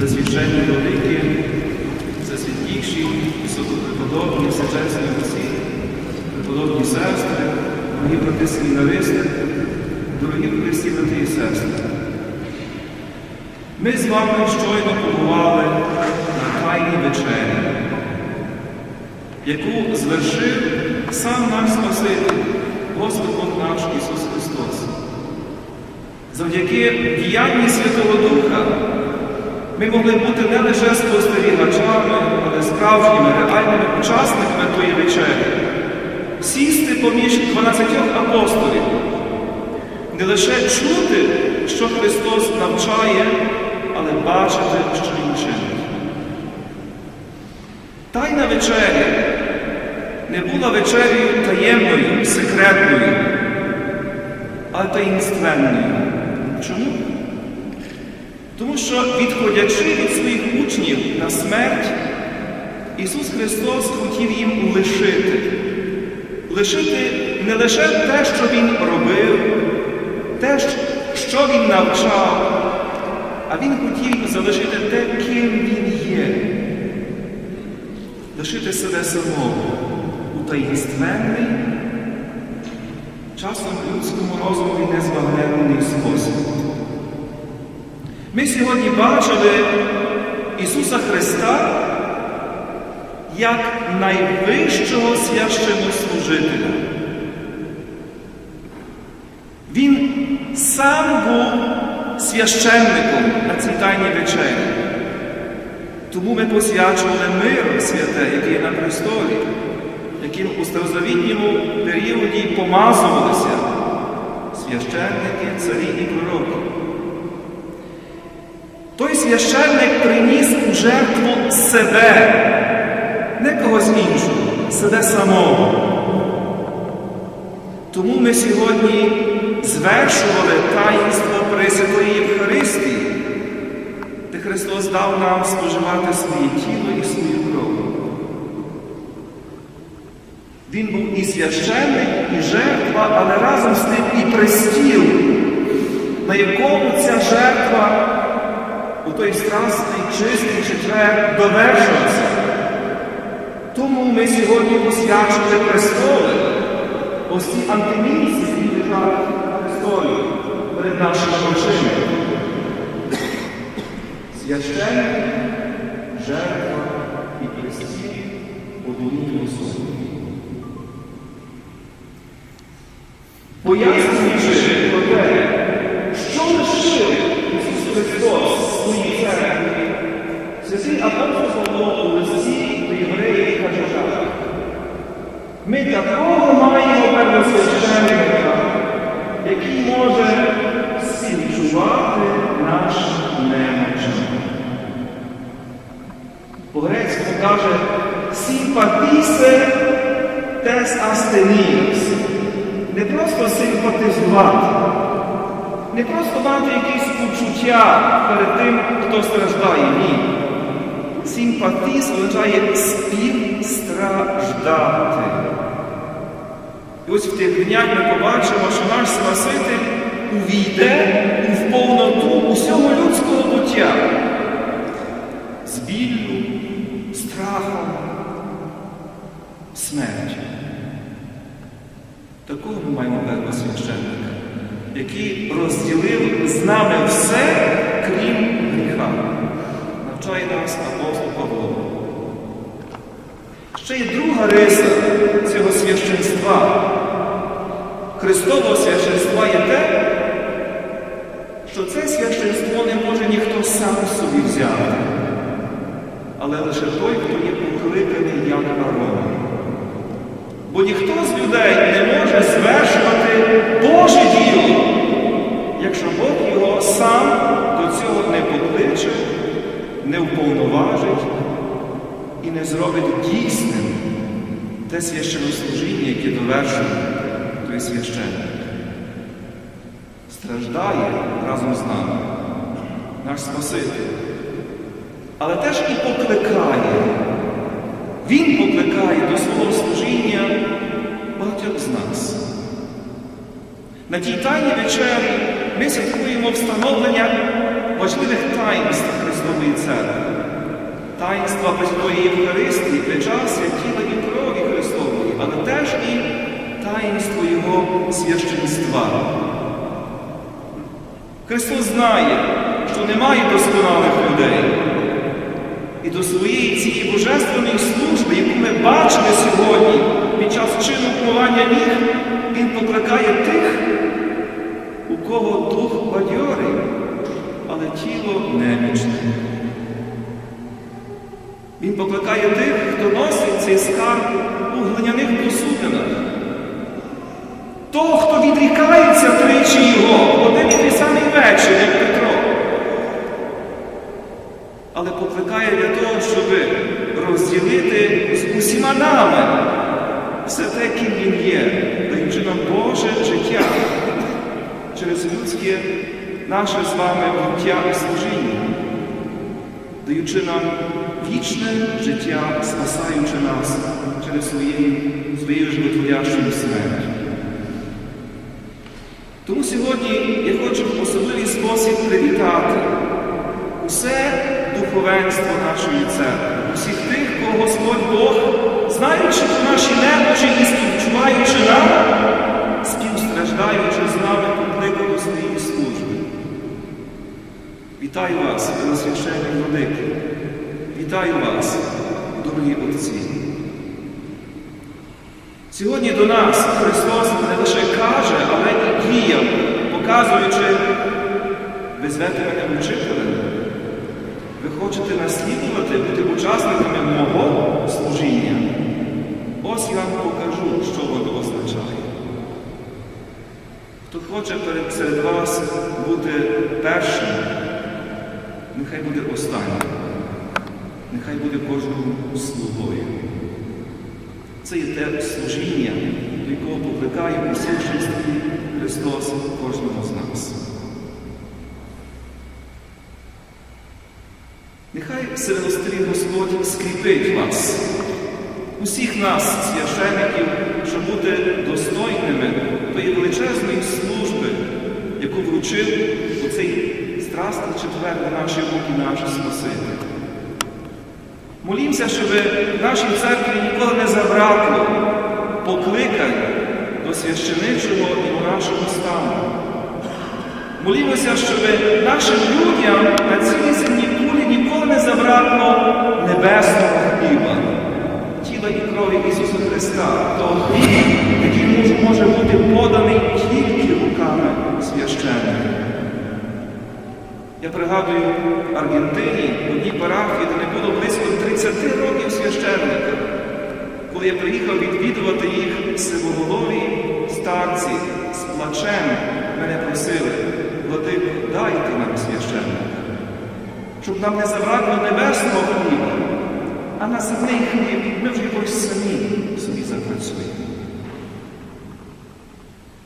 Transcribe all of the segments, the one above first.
Пресвященні великі, засвітліші, високопреподобні, всечесні отці, преподобні сестри, дорогі брати семінаристи, дорогі Христі брати і сестри. Ми з вами щойно побували на Тайній вечері, яку звершив сам наш Спаситель, Господь наш Ісус Христос. Завдяки діянні Святого Духа ми могли бути не лише спостерігачами, але справжніми реальними учасниками тої вечері, сісти поміж 12 апостолів, не лише чути, що Христос навчає, але бачити, що Він чинить. Тайна вечеря не була вечерею таємною, секретною, а таїнственною. Чому? Тому що, відходячи від своїх учнів на смерть, Ісус Христос хотів їм лишити. Лишити не лише те, що Він робив, те, що Він навчав, а Він хотів залишити те, ким Він є. Лишити себе самого у таїнственний, часом людському розумі незбагненний спосіб. Ми сьогодні бачили Ісуса Христа як найвищого священнослужителя. Він сам був священником на цій тайній вечері. Тому ми посвячували мир святе, який є на престолі, яким у старозавітньому періоді помазувалися священники, царі і пророки. Той священник приніс у жертву себе, не когось іншого, себе самого. Тому ми сьогодні звершували таїнство Пресвятої Євхаристії, де Христос дав нам споживати своє тіло і свою кров. Він був і священник, і жертва, але разом з тим і престіл, на якому ця жертва у той страстний, чистий четвер довершилася. Тому ми сьогодні посвячили престоли, ось ці антимінці, які лежать на престолі перед нашими очима. Священник, жертва і престіл у одній особі. Пояснюючи Такого маємо первосвященника, який може співчувати нашим немочам. По-грецькому каже симпатісе тес астеніс. Не просто симпатизувати, не просто мати якісь почуття перед тим, хто страждає. Ні. Симпатіз означає співстраждати. Ось в тих днях ми побачимо, що наш Спаситель увійде в повноту усього людського буття з біллю, страхом, смертю. Такого ми маємо первосвященника, який розділив з нами все, крім гріха. Навчає нас апостол Павло. Ще є друга риса Христового священства є те, що це священство не може ніхто сам собі взяти, але лише той, хто є покликаний як Арон. Бо ніхто з людей не може звершувати Боже діло, якщо Бог його сам до цього не покличе, не вповноважить і не зробить дійсним те священнослужіння, яке довершує той священник. Страждає разом з нами наш Спаситель, але теж і покликає. Він покликає до свого служіння багатьох з нас. На тій тайній вечері ми святкуємо встановлення важливих таїнств Христової Церкви. Таїнства Пресвятої Євхаристії, причастя тіла і крові Христової, але теж і таїнство Його священства. Христос знає, що немає досконалих людей. І до своєї цієї божественної служби, яку ми бачили сьогодні під час чину вмивання ніг, Він покликає тих, у кого дух бадьорий, але тіло немічне. Він покликає тих, хто носить цей скарб у глиняних посудинах. Того, хто відрікається тричі його, один і той самий вечір, як Петро. Але покликає для того, щоб розділити з усіма нами все те, ким він є, даючи нам Боже життя через людське наше з вами буття і служіння, даючи нам вічне життя, спасаючи нас через своєю, животворящою смертю. Тому сьогодні я хочу в особливий спосіб привітати усе духовенство нашої церкви, усіх тих, кого Господь Бог, знаючи про наші немочі і співчуваючи нам, співстраждаючи з нами, покликав до своєї служби. Вітаю вас, Священні Владики. Вітаю вас, дорогі отці. Сьогодні до нас Христос не лише каже, але і діє, показуючи, ви звете мене учителем. Ви хочете наслідувати, бути учасниками мого служіння. Ось я вам покажу, що воно означає. Хто хоче перед серед вас бути першим, нехай буде останнім. Нехай буде кожному слугою. Це є те служіння, до якого покликає у священстві Христос кожного з нас. Нехай сиростивий Господь скріпить вас, усіх нас, священиків, щоб бути достойними тої величезної служби, яку вручив у цей страстний четвер на наші руки наш Спаситель. Молімося, щоб нашій церкві ніколи не забракло покликань до священичого і монашого стану. Молімося, щоб нашим людям на цілій земній кулі ніколи не забракло небесного хліба, тіла і крові Ісуса Христа, того хліба, який може бути поданий тільки руками священника. Я пригадую в Аргентині, в одній парафії, де не було близько 30 років священника, коли я приїхав відвідувати їх сивоголові старці з плачем, мене просили, Владико, дайте нам священника, щоб нам не забракло небесного хліба, а на земний хліб ми вже якось самі собі запрацюємо.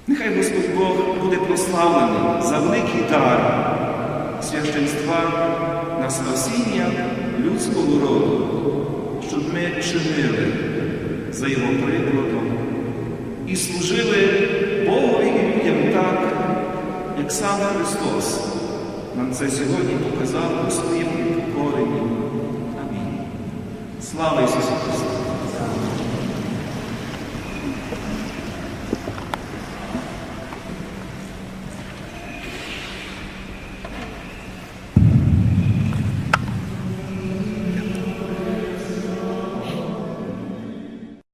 Нехай Господь Бог буде прославлений за великий дар священства на спасіння людського роду, щоб ми чинили за Його прикладом і служили Богові і людям так, як сам Христос нам це сьогодні показав у своєму покоренні. Амінь. Слава Ісусу Христу!